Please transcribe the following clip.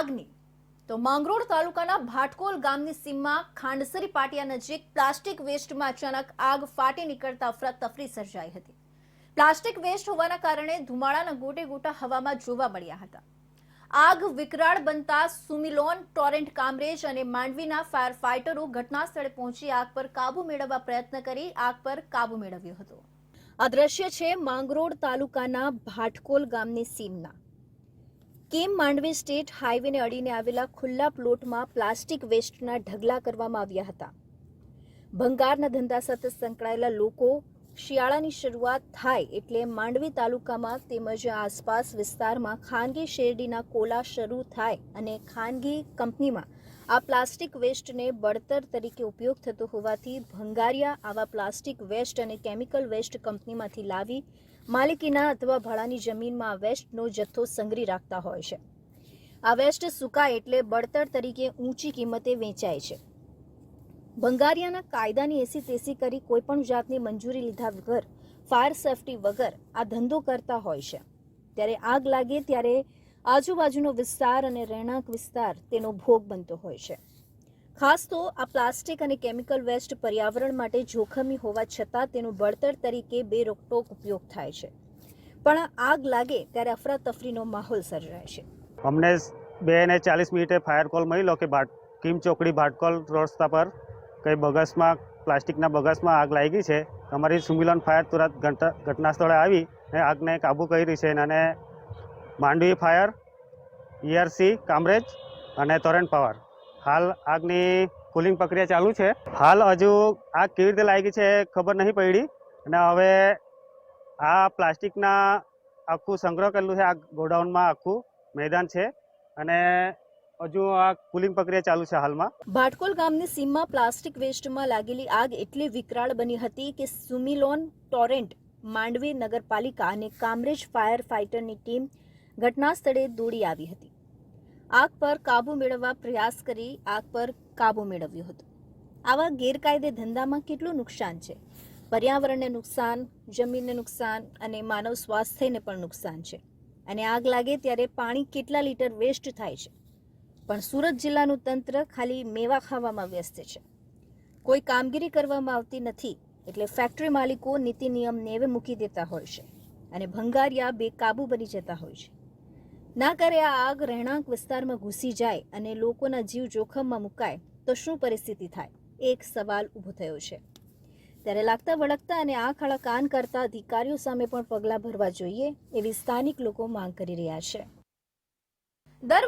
આગની. તો માંગરોળ તાલુકાના ભાટકોલ ગામની સીમમાં ખાંડસરી પાટિયા નજીક પ્લાસ્ટિક વેસ્ટમાં અચાનક આગ ફાટી નીકળતા અફરાતફરી સર્જાઈ હતી. પ્લાસ્ટિક વેસ્ટ હોવાના કારણે ધુમાડાના ગોટે ગોટા હવામાં જોવા મળ્યા હતા. આગ વિકરાળ બનતા સુમિલોન, ટોરેન્ટ કામરેજ અને માંડવીના ફાયર ફાઇટરો ઘટના સ્થળે પહોંચી આગ પર કાબુ મેળવવા પ્રયત્ન કરી આગ પર કાબુ મેળવ્યો હતો. આ દ્રશ્ય છે માંગરોળ તાલુકાના ભાટકોલ ગામની સીમના. કેમ માંડવી સ્ટેટ હાઈવેને અડીને આવેલા ખુલ્લા પ્લોટમાં પ્લાસ્ટિક વેસ્ટના ઢગલા કરવામાં આવ્યા હતા? ભંગારના ધંધા સાથે સંકળાયેલા લોકો શિયાળાની શરૂઆત થાય એટલે માંડવી તાલુકામાં તેમજ આસપાસ વિસ્તારમાં ખાનગી શેરડીના કોલા શરૂ થાય અને ખાનગી કંપનીમાં આ પ્લાસ્ટિક વેસ્ટને બળતર તરીકે ઉપયોગ થતો હોવાથી ભંગારિયા આવા પ્લાસ્ટિક વેસ્ટ અને કેમિકલ વેસ્ટ કંપનીમાંથી લાવી માલિકીના અથવા ભાડાની જમીનમાં વેસ્ટનો જથ્થો સંગ્રહી રાખતા હોય છે. આ વેસ્ટ સુકાય એટલે બળતર તરીકે ઊંચી કિંમતે વેચાય છે. ભંગારિયાના કાયદાની એસી તેસી કરી કોઈપણ જાતની મંજૂરી લીધા વગર, ફાયર સેફટી વગર આ ધંધો કરતા હોય છે. ત્યારે આગ લાગે ત્યારે આજુબાજુનો વિસ્તાર અને રહેણાંક વિસ્તાર તેનો ભોગ બનતો હોય છે. ખાસ તો આ પ્લાસ્ટિક અને કેમિકલ વેસ્ટ પર્યાવરણ માટે જોખમી હોવા છતાં તેનું બળતર તરીકે બેરોકટોક ઉપયોગ થાય છે. પણ આગ લાગે ત્યારે અફરાતફરીનો માહોલ સર્જાય છે. અમને બે ને ચાલીસ મિનિટે ફાયર કોલ મળ્યો કે ભાટ, કિમ ચોકડી ભાટકોલ રસ્તા પર કંઈ બગસમાં, પ્લાસ્ટિકના બગસમાં આગ લાગી છે. અમારી સુમિલન ફાયર તુરંત ઘંટા- ઘટના સ્થળે આવી ને આગને કાબૂ કરી છે અને માંડવી ફાયર, ઈઆરસી કામરેજ અને તોરણ પાવર. હાલ આગની કુલિંગ પ્રક્રિયા ચાલુ છે. હાલ હજુ આગ કેવી રીતે લાગી છે ખબર નહીં પડી અને હવે આ પ્લાસ્ટિકના આખું સંગ્રહ કરેલું છે, આ ગોડાઉનમાં આખું મેદાન છે અને હજુ આ કુલિંગ પ્રક્રિયા ચાલુ છે હાલમાં. ભાટકોલ ગામની સીમમાં પ્લાસ્ટિક વેસ્ટમાં લાગેલી આગ એટલી વિકરાળ બની હતી કે સુમિલોન ટોરેન્ટ, માંડવી નગરપાલિકા અને કામરેજ ફાયર ફાઇટરની ટીમ ઘટના સ્થળે દોડી આવી હતી. આગ પર કાબુ મેળવવા પ્રયાસ કરી આગ પર કાબુ મેળવ્યો હતો. આવા ગેરકાયદે ધંધામાં કેટલું નુકસાન છે? પર્યાવરણને નુકસાન, જમીનને નુકસાન અને માનવ સ્વાસ્થ્યને પણ નુકસાન છે. અને આગ લાગે ત્યારે પાણી કેટલા લીટર વેસ્ટ થાય છે? પણ સુરત જિલ્લાનું તંત્ર ખાલી મેવા ખાવામાં વ્યસ્ત છે. કોઈ કામગીરી કરવામાં આવતી નથી એટલે ફેક્ટરી માલિકો નીતિ નિયમ નેવે મૂકી દેતા હોય છે અને ભંગારિયા બેકાબુ બની જતા હોય છે. ના કરે આ આગ રહેણાંક વિસ્તારમાં ઘૂસી જાય અને લોકોના જીવ જોખમમાં મુકાય, તો શું પરિસ્થિતિ થાય? એક સવાલ ઊભો થયો છે. ત્યારે લાગતા વળગતા અને આંખ આડા કાન કરતા અધિકારીઓ સામે પણ પગલાં ભરવા જોઈએ એવી સ્થાનિક લોકો માંગ કરી રહ્યા છે. દર